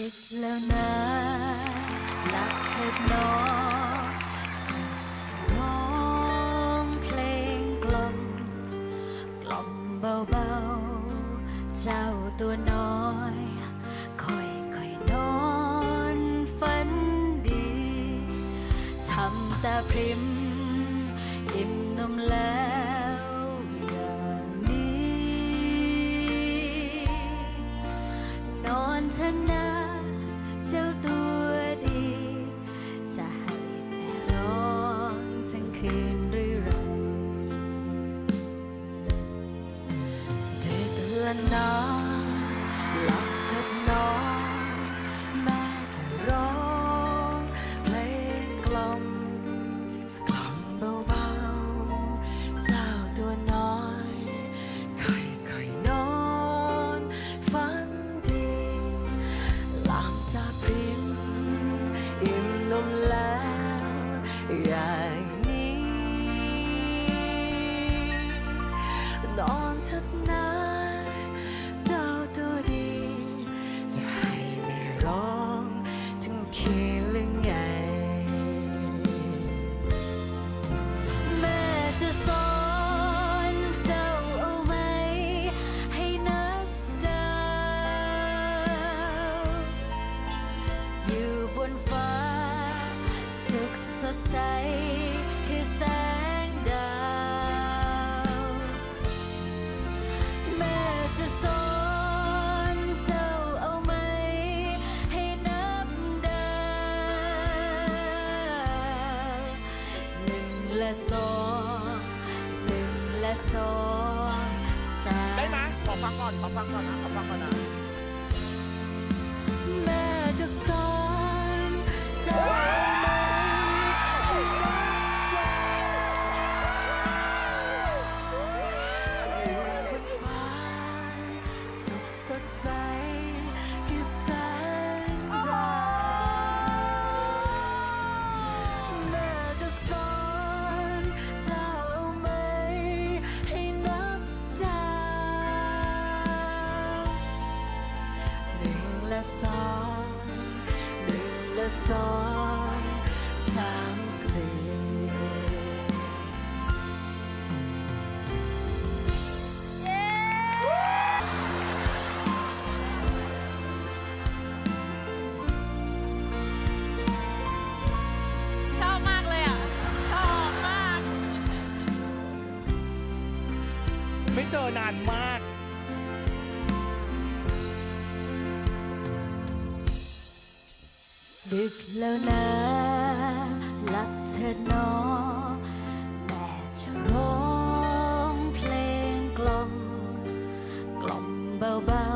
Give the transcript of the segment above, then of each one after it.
ดึกแล้วนะหลับเถิดน้องจะร้องเพลงกล่อมกล่อมเบาๆ เจ้าตัวน้อยค่อยๆนอนฝันดีทำตาพริมอิ่มนมแล้ว คืนหรือไรดึกและน้อง นอนเถิดนะเจ้าตัวดี จะให้แม่ร้องถึงคืนหรือไง แม่จะสอนเจ้าเอาไว้ ให้นับดาว อยู่บนฟ้า สุขสดใสคือแส ได้ไหมขอฟังก่อนขอฟังก่อนนะขอฟังก่อนนะ ละสองหนึ่งและสองสามสี่ชอบมากเลยอะ ชอบมาก ไม่เจอนานมาก ดึกแล้วนะหลับเถิดน้องแม่จะร้องเพลงกล่อม กล่อมเบา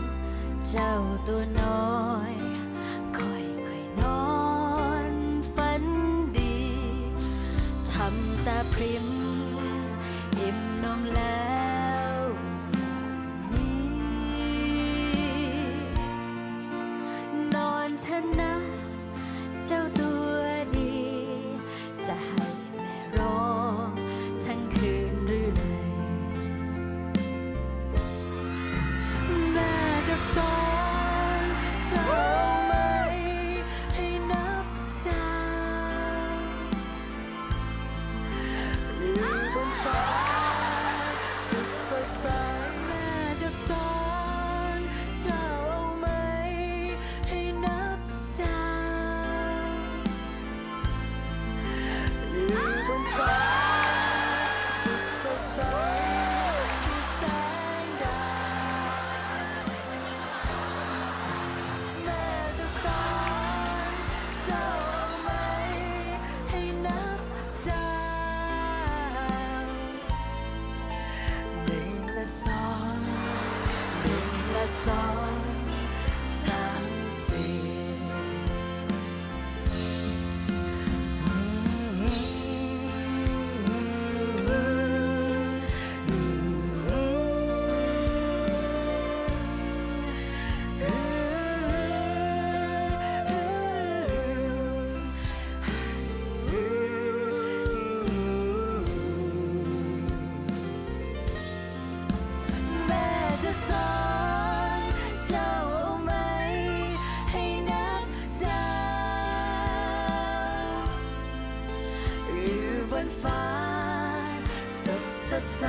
ๆ เจ้าตัวน้อยค่อยๆนอนฝันดี ทำตาพริม บนฟ้าสุขสดใส